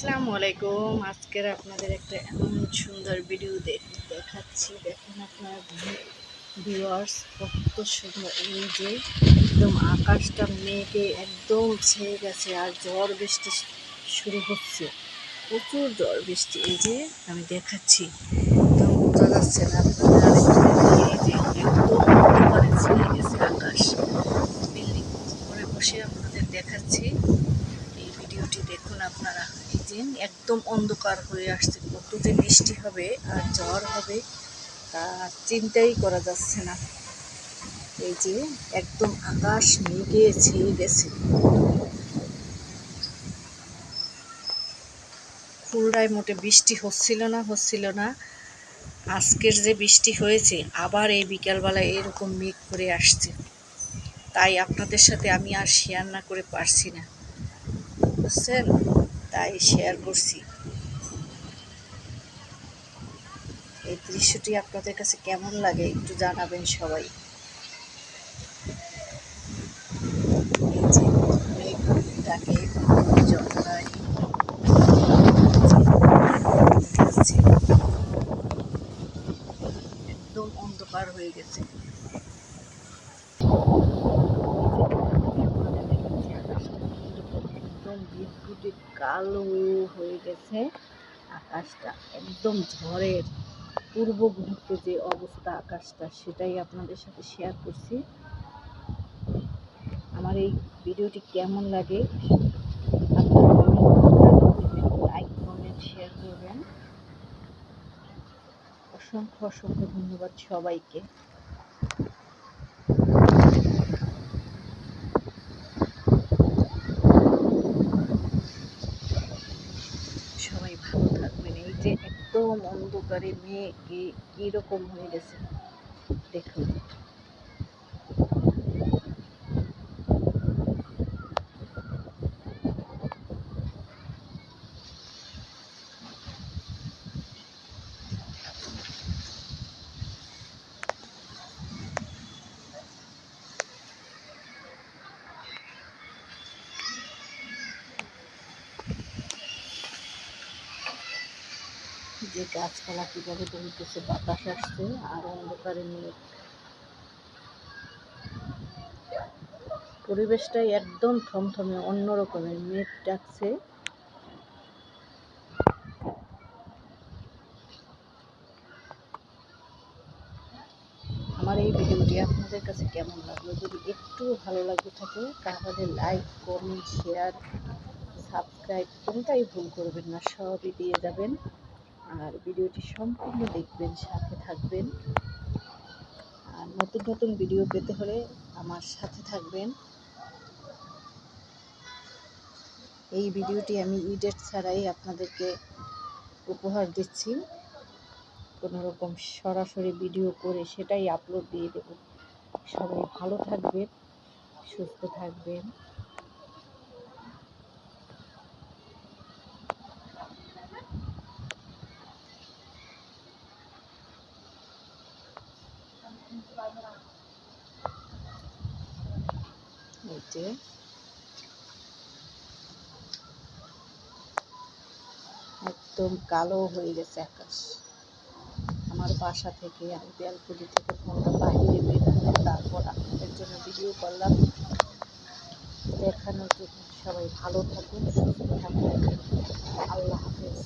আসসালামু আলাইকুম। আজকের আপনাদের একটা এমন সুন্দর ভিডিও দেখ দেখাচ্ছি। দেখুন আপনার ভিউয়ার্স কত সুন্দর। এই যে একদম আকাশটা মেঘে একদম ছেয়ে গেছে আর ঝড় বৃষ্টি শুরু হচ্ছে। প্রচুর ঝড় বৃষ্টি। এই যে আমি দেখাচ্ছি। একদম বোঝা যাচ্ছে না আপনাদের একদম অন্ধকারে ছেয়ে গেছে আকাশ বিল্ডিং করে বসে আপনাদের দেখাচ্ছি এই ভিডিওটি দেখুন যে একদম অন্ধকার হয়ে আসছে, কত যে বৃষ্টি হবে আর ঝড় হবে তা চিন্তাই করা যাচ্ছে না। এই যে একদম আকাশ মেঘে ছেয়ে গেছে। খুলনায় মোটে বৃষ্টি হচ্ছিল না হচ্ছিল না। আজকের যে বৃষ্টি হয়েছে, আবার এই বিকালবেলায় এরকম মেঘ করে আসছে। তাই আপনাদের সাথে আমি আর শেয়ার না করে পারছি না। বুঝছেন? তাই শেয়ার করছি। এই দৃশ্যটি আপনাদের কাছে কেমন লাগে একটু জানাবেন সবাই। মেঘটাকে একদম অন্ধকার হয়ে গেছে একদম বিদ্যুতিক কালো হয়ে গেছে। আকাশটা একদম ঝড়ের পূর্ব মুহূর্তে যে অবস্থা আকাশটা, সেটাই আপনাদের সাথে শেয়ার করছি। আমার এই ভিডিওটি কেমন লাগে লাইক কমেন্ট শেয়ার করবেন। অসংখ্য অসংখ্য ধন্যবাদ সবাইকে সবাই ভালো থাকবেন এই যে একদম অন্ধকারে মেয়ে কীরকম হয়ে গেছে দেখুন যে গাছপালা কীভাবে দুলতেছে বাতাস আসছে আর অন্ধকারে মেঘ। পরিবেশটাই একদম থমথমে অন্য রকমের মেঘ ডাকছে। আমার এই ভিডিওটি আপনাদের কাছে কেমন লাগল? যদি একটু ভালো লাগে থাকে, তাহলে লাইক, কমেন্ট, শেয়ার, সাবস্ক্রাইব কোনটাই ভুল করবেন না, সবই দিয়ে যাবেন। আর ভিডিওটি সম্পূর্ণ দেখবেন, সাথে থাকবেন। আর নতুন নতুন ভিডিও পেতে হলে আমার সাথে থাকবেন। এই ভিডিওটি আমি ইডেট ছাড়াই আপনাদেরকে উপহার দিচ্ছি। কোনো রকম সরাসরি ভিডিও করে সেটাই আপলোড দিয়ে দেব। সবাই ভালো থাকবেন, সুস্থ থাকবেন। এতে একদম কালো হয়ে গেছে আকাশ। আমার বাসা থেকে আমি বেলকুলি থেকে ফোনটা বাইরে বের করলাম তারপর আপনাদের জন্য ভিডিও করলাম। দেখানোর জন্য সবাই ভালো থাকুন, সুস্থ থাকুন। আল্লাহ হাফেজ।